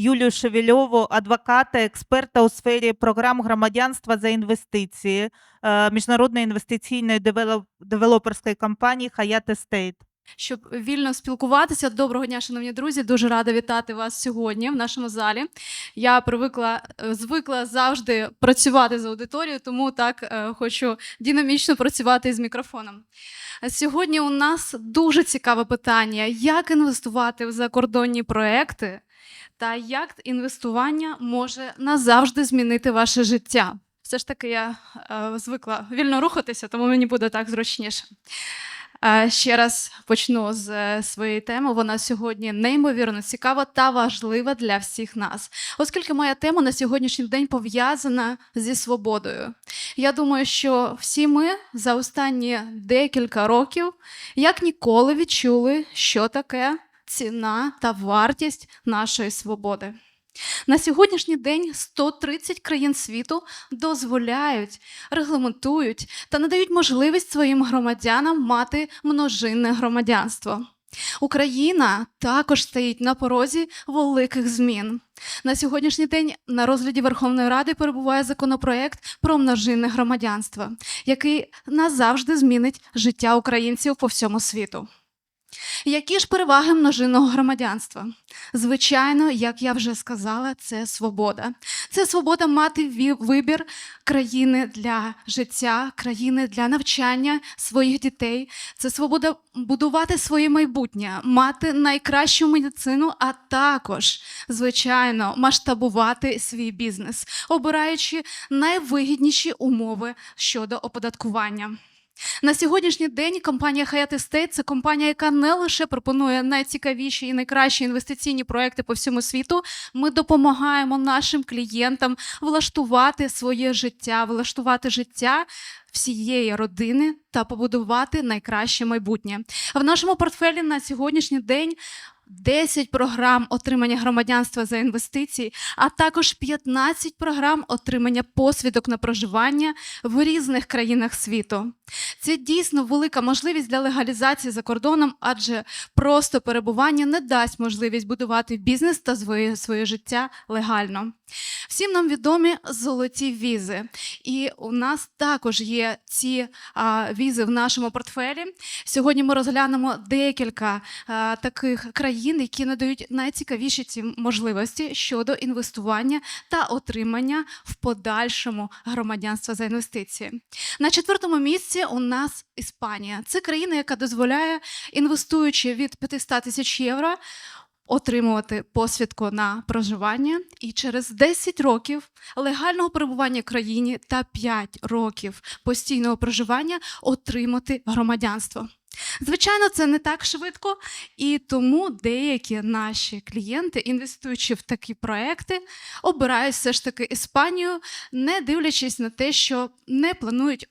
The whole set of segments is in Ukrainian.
Юлію Шевельову, адвоката, експерта у сфері програм громадянства за інвестиції е, міжнародної інвестиційної девелоперської компанії Hayat Estate. щоб вільно спілкуватися. Доброго дня, шановні друзі. Дуже рада вітати вас сьогодні в нашому залі. Я привикла е, звикла завжди працювати з аудиторією, тому так е, хочу динамічно працювати з мікрофоном. Сьогодні у нас дуже цікаве питання: як інвестувати в закордонні проекти, та як інвестування може назавжди змінити ваше життя. Все ж таки, я е, звикла вільно рухатися, тому мені буде так зручніше. Е, Ще раз почну з е, своєї теми. Вона сьогодні неймовірно цікава та важлива для всіх нас, оскільки моя тема на сьогоднішній день пов'язана зі свободою. Я думаю, що всі ми за останні декілька років як ніколи відчули, що таке ціна та вартість нашої свободи. На сьогоднішній день 130 країн світу дозволяють, регламентують та надають можливість своїм громадянам мати множинне громадянство. Україна також стоїть на порозі великих змін. На сьогоднішній день на розгляді Верховної Ради перебуває законопроект про множинне громадянство, який назавжди змінить життя українців по всьому світу. Які ж переваги множинного громадянства? Звичайно, як я вже сказала, це свобода. Це свобода мати вибір країни для життя, країни для навчання своїх дітей. Це свобода будувати своє майбутнє, мати найкращу медицину, а також, звичайно, масштабувати свій бізнес, обираючи найвигідніші умови щодо оподаткування. На сьогоднішній день компанія Hayat Estate – це компанія, яка не лише пропонує найцікавіші і найкращі інвестиційні проекти по всьому світу. Ми допомагаємо нашим клієнтам влаштувати своє життя, влаштувати життя всієї родини та побудувати найкраще майбутнє. В нашому портфелі на сьогоднішній день 10 програм отримання громадянства за інвестиції, а також 15 програм отримання посвідок на проживання в різних країнах світу. Це дійсно велика можливість для легалізації за кордоном, адже просто перебування не дасть можливість будувати бізнес та своє, своє життя легально. Всім нам відомі золоті візи, і у нас також є ці а, візи в нашому портфелі. Сьогодні ми розглянемо декілька а, таких країн, які надають найцікавіші ці можливості щодо інвестування та отримання в подальшому громадянства за інвестиції. На четвертому місці у нас Іспанія. Це країна, яка дозволяє, інвестуючи від 500 тисяч євро, отримувати посвідку на проживання і через 10 років легального перебування в країні та 5 років постійного проживання отримати громадянство. Звичайно, це не так швидко, і тому деякі наші клієнти, інвестуючи в такі проекти, обирають все ж таки Іспанію, не дивлячись на те, що не планують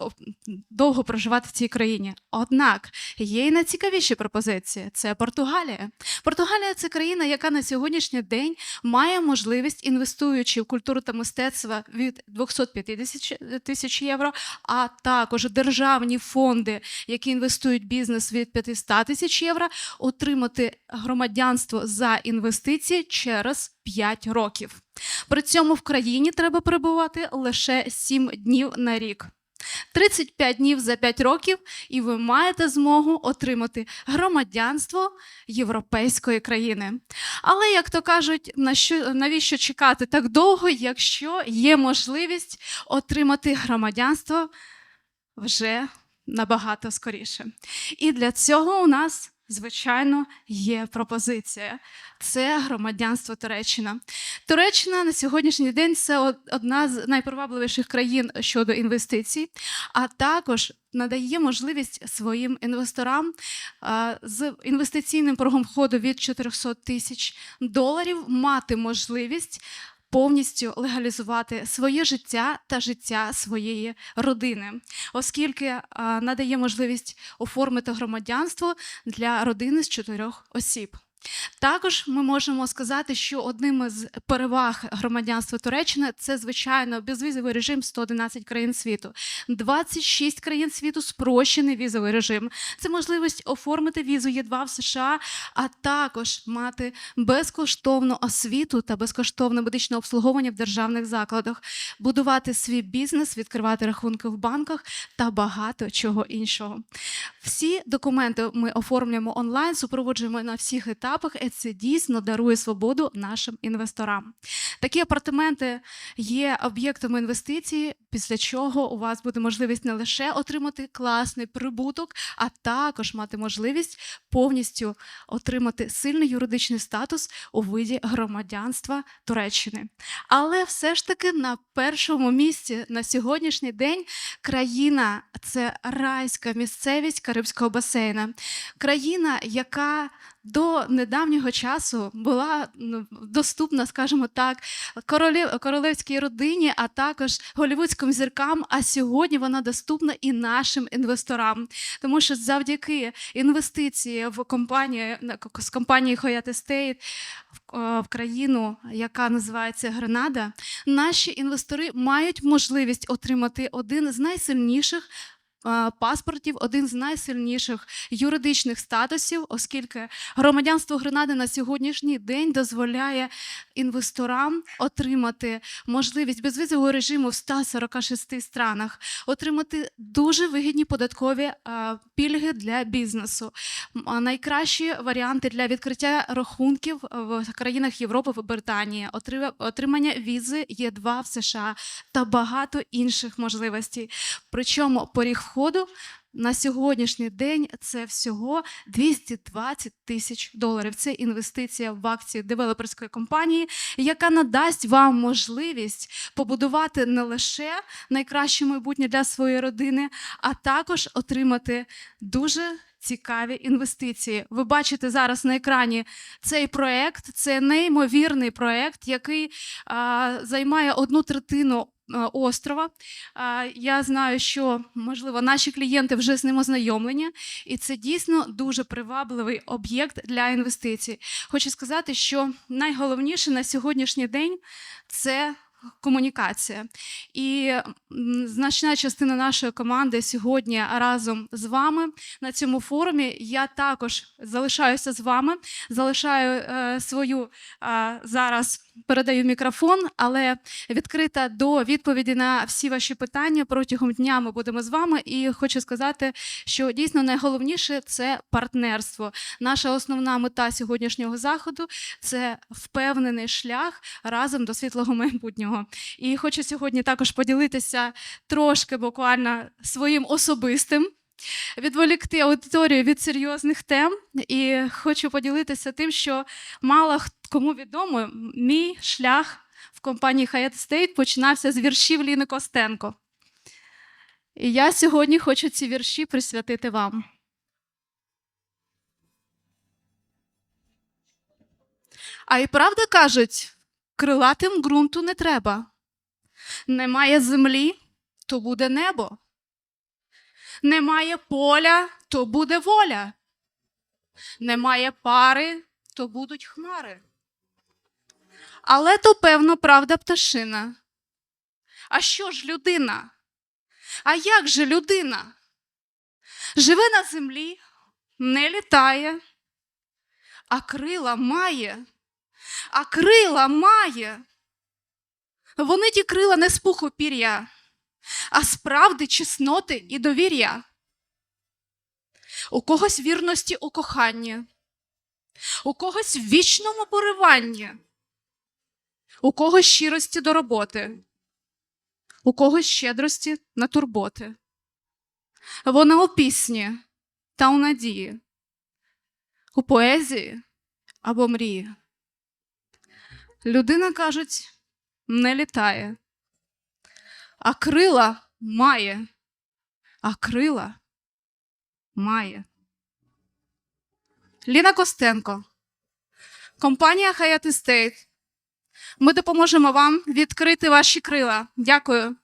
довго проживати в цій країні. Однак є і найцікавіші пропозиції це Португалія. Португалія це країна, яка на сьогоднішній день має можливість, інвестуючи в культуру та мистецтво від 250 тисяч євро, а також державні фонди, які інвестують в бізнес від 500 тисяч євро, отримати громадянство за інвестиції через 5 років. При цьому в країні треба перебувати лише 7 днів на рік. 35 днів за 5 років, і ви маєте змогу отримати громадянство європейської країни. Але, як то кажуть, на що, навіщо чекати так довго, якщо є можливість отримати громадянство вже набагато скоріше. І для цього у нас. Звичайно, є пропозиція. Це громадянство Туреччина. Туреччина на сьогоднішній день це одна з найпривабливіших країн щодо інвестицій, а також надає можливість своїм інвесторам з інвестиційним порогом входу від 400 тисяч доларів мати можливість повністю легалізувати своє життя та життя своєї родини, оскільки надає можливість оформити громадянство для родини з чотирьох осіб. Також ми можемо сказати, що одним із переваг громадянства Туреччини це звичайно безвізовий режим 111 країн світу. 26 країн світу спрощений візовий режим. Це можливість оформити візу Є2 в США, а також мати безкоштовну освіту та безкоштовне медичне обслуговування в державних закладах, будувати свій бізнес, відкривати рахунки в банках та багато чого іншого. Всі документи ми оформлюємо онлайн, супроводжуємо на всіх етапах, і це дійсно дарує свободу нашим інвесторам. Такі апартаменти є об'єктами інвестиції, після чого у вас буде можливість не лише отримати класний прибуток, а також мати можливість повністю отримати сильний юридичний статус у виді громадянства Туреччини. Але все ж таки на першому місці на сьогоднішній день країна це райська місцевість Карибського басейна. Країна, яка до недавнього часу була ну, доступна, скажімо так, королів, королевській родині, а також голівудським зіркам. А сьогодні вона доступна і нашим інвесторам, тому що завдяки інвестиції в компанію з компанії Hyatt Estate в, країну, яка називається Гренада, наші інвестори мають можливість отримати один з найсильніших. Паспортів один з найсильніших юридичних статусів, оскільки громадянство Гренади на сьогоднішній день дозволяє інвесторам отримати можливість безвізового режиму в 146 странах, отримати дуже вигідні податкові пільги для бізнесу, найкращі варіанти для відкриття рахунків в країнах Європи, в Британії, отри- отримання візи Є2 в США та багато інших можливостей. Причому поріг входу на сьогоднішній день це всього 220 тисяч доларів. Це інвестиція в акції девелоперської компанії, яка надасть вам можливість побудувати не лише найкраще майбутнє для своєї родини, а також отримати дуже. Цікаві інвестиції. Ви бачите зараз на екрані цей проект. Це неймовірний проект, який а, займає одну третину острова. Я знаю, що можливо наші клієнти вже з ним ознайомлені, і це дійсно дуже привабливий об'єкт для інвестицій. Хочу сказати, що найголовніше на сьогоднішній день це. Комунікація. І значна частина нашої команди сьогодні разом з вами на цьому форумі. Я також залишаюся з вами, залишаю е, свою е, зараз. Передаю мікрофон, але відкрита до відповіді на всі ваші питання протягом дня. Ми будемо з вами. І хочу сказати, що дійсно найголовніше це партнерство. Наша основна мета сьогоднішнього заходу це впевнений шлях разом до світлого майбутнього. І хочу сьогодні також поділитися трошки буквально своїм особистим. Відволікти аудиторію від серйозних тем, і хочу поділитися тим, що мало кому відомо, мій шлях в компанії Hyatt Estate починався з віршів Ліни Костенко. І я сьогодні хочу ці вірші присвятити вам. А і правда кажуть, крилатим ґрунту не треба. Немає землі, то буде небо. Немає поля, то буде воля. Немає пари, то будуть хмари. Але то, певно, правда пташина. А що ж людина? А як же людина? Живе на землі, не літає, а крила має, а крила має. Вони ті крила не з пуху пір'я, а справди, чесноти і довір'я. У когось вірності у коханні, у когось в вічному пориванні, у когось щирості до роботи, у когось щедрості на турботи. Вона у пісні та у надії, у поезії або мрії. Людина, кажуть, не літає, а крила має, а крила має. Ліна Костенко, компанія Hyatt Estate. Ми допоможемо вам відкрити ваші крила. Дякую.